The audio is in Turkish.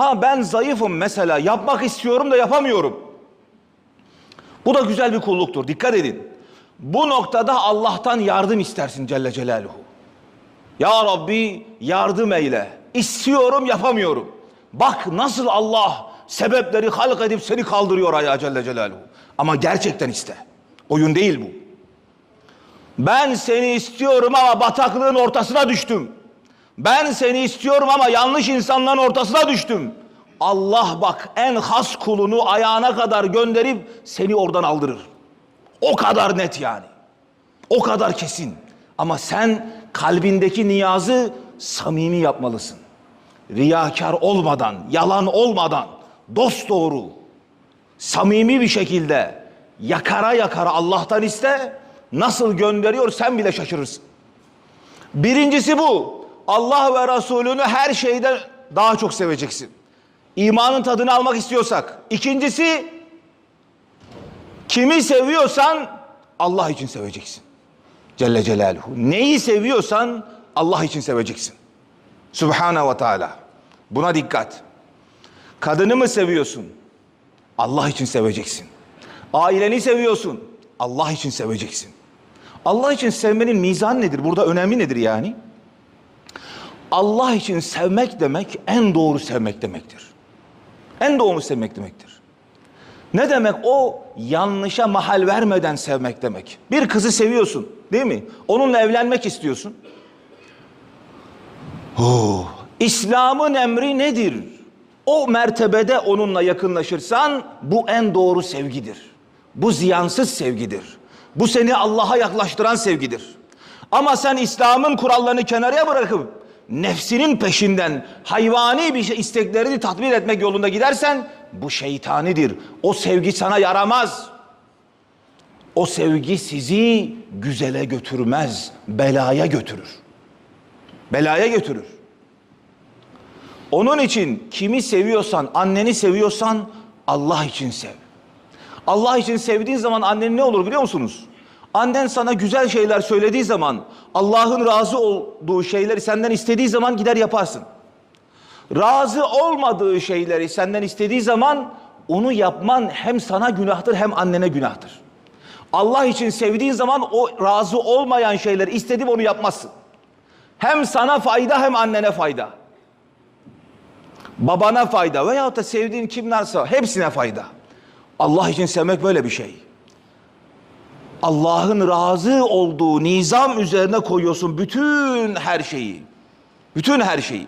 Ha ben zayıfım mesela yapmak istiyorum da yapamıyorum. Bu da güzel bir kulluktur. Dikkat edin. Bu noktada Allah'tan yardım istersin Celle Celaluhu. Ya Rabbi yardım eyle. İstiyorum yapamıyorum. Bak nasıl Allah sebepleri halk edip seni kaldırıyor ayağa Celle Celaluhu. Ama gerçekten iste. Oyun değil bu. Ben seni istiyorum ama bataklığın ortasına düştüm. Ben seni istiyorum ama yanlış insanların ortasına düştüm. Allah bak en has kulunu ayağına kadar gönderip seni oradan aldırır. O kadar net yani. O kadar kesin. Ama sen kalbindeki niyazı samimi yapmalısın. Riyakar olmadan, yalan olmadan, dost doğru, samimi bir şekilde yakara yakara Allah'tan iste. Nasıl gönderiyor sen bile şaşırırsın. Birincisi bu. Allah ve Resulünü her şeyden daha çok seveceksin. İmanın tadını almak istiyorsak. İkincisi kimi seviyorsan Allah için seveceksin. Celle Celaluhu. Neyi seviyorsan Allah için seveceksin. Subhanahu ve Teala. Buna dikkat. Kadını mı seviyorsun? Allah için seveceksin. Aileni seviyorsun. Allah için seveceksin. Allah için sevmenin mizanı nedir? Burada önemli nedir yani? Allah için sevmek demek en doğru sevmek demektir. En doğru sevmek demektir. Ne demek o yanlışa mahal vermeden sevmek demek. Bir kızı seviyorsun değil mi? Onunla evlenmek istiyorsun. Oh, İslam'ın emri nedir? O mertebede onunla yakınlaşırsan bu en doğru sevgidir. Bu ziyansız sevgidir. Bu seni Allah'a yaklaştıran sevgidir. Ama sen İslam'ın kurallarını kenara bırakıp nefsinin peşinden hayvani bir şey isteklerini tatmin etmek yolunda gidersen bu şeytanidir. O sevgi sana yaramaz. O sevgi sizi güzele götürmez, belaya götürür. Belaya götürür. Onun için kimi seviyorsan, anneni seviyorsan Allah için sev. Allah için sevdiğin zaman annen ne olur biliyor musunuz? Annen sana güzel şeyler söylediği zaman, Allah'ın razı olduğu şeyleri senden istediği zaman gider yaparsın. Razı olmadığı şeyleri senden istediği zaman onu yapman hem sana günahtır hem annene günahtır. Allah için sevdiğin zaman o razı olmayan şeyleri istediğim onu yapmazsın. Hem sana fayda hem annene fayda. Babana fayda veyahut da sevdiğin kimlerse hepsine fayda. Allah için sevmek böyle bir şey. Allah'ın razı olduğu nizam üzerine koyuyorsun bütün her şeyi. Bütün her şeyi.